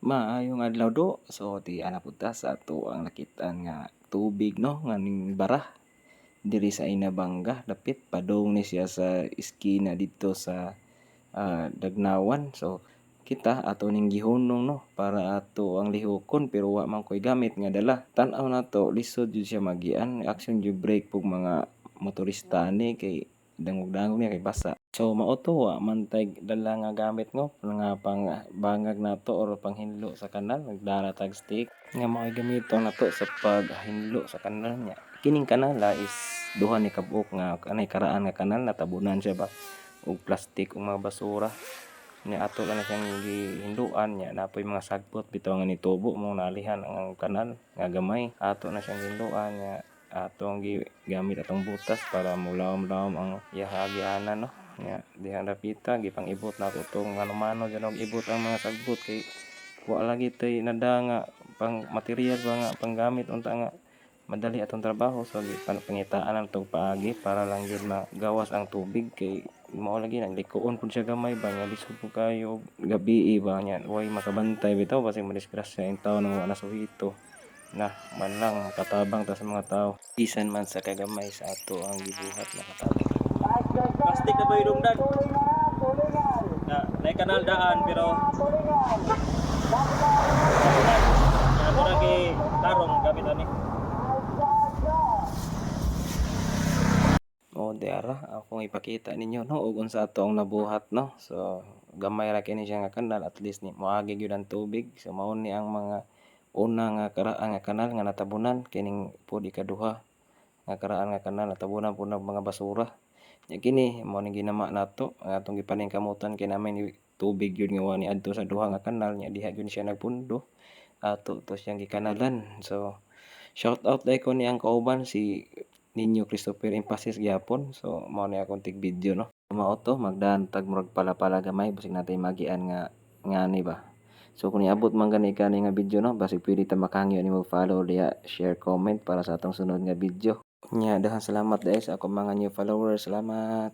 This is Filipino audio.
Maayong adlaw do. So di ana punta sa ato ang nakitaan nga tubig no nga ning bara diri sa Inabanga dapit padong ni siya sa iskina dito sa ah, Dagnawan. So kita ato ning gihunong no para ato ang lihokon pero wa man koy gamit nga dala. Tan-aw nato lisod jud siya magian action jud brake pug mga motorista ani kay dangog-dangog niya kay basa. So mao to wa dala nga gamit ngo nga pang bangag nato or panghinlo sa kanal nagdala tag stick nga mao'y gamiton nato sa paghinlo sa kanal niya. Kining kanala is duha ni kabuok nga kanay karaan nga kanal natabunan siya ba og plastic ug mga basura. Nya ato lang siyang gihinluan nya napoy mga sagbot bitaw nga nitubo mo nalihan ang kanal nga gamay. Ato na siyang gihinluan nya atong gigamit atong butas para mulawom-lawom ang iyaha agianan no. Nya dihang dapita gipang ibot nato tong mano-mano dyan ibot ang mga sagbot. Kay wa lagi tay nada nga pang material ba nga panggamit unta nga madali atong trabaho. So gipan pangitaan lang tong paagi para lang gyud magawas ang tubig. Kay mao lagi naglikoon pud siya gamay ba nya lisod po kayo og gabii ba nya way makabantay bitaw basig madisgrasya in tawo nang wa nasuhito na man lang katabang ta sa mga tawo bisan man sa kagamay sa ato ang gibuhat makatabang Plastic na dungdag? Na, na kanal daan pero lagi tarong gamit ani. O di ara akong ipakita ninyo no ug unsa ato ang nabuhat no. So gamay ra kini siya nga kanal at least ni moagi gyud ang tubig. So mao ni ang mga una nga karaan nga kanal nga natabunan kining pod ikaduha nga karaan nga kanal natabunan pud ng mga basura. Nya kini mao ning ginama nato ang atong gipaningkamutan kay naman ni tubig gyud nga wa niadto sa duha nga kanal nya diha gyud siya nagpundo. Ato to siyang gikanalan. So shout out dai ko ni ang kauban si Ninyo Christopher Emphasis gyapon. So mao ni akong tig video no. Mao to magdaan tag murag pala-pala gamay basig natay magian nga ngani ba. So kung niabot man gani kani nga video no, basig pwede ta makahangyo nimo follow diya, share, comment para sa atong sunod nga video. Nya daghang salamat dai sa akong mga new followers. Salamat.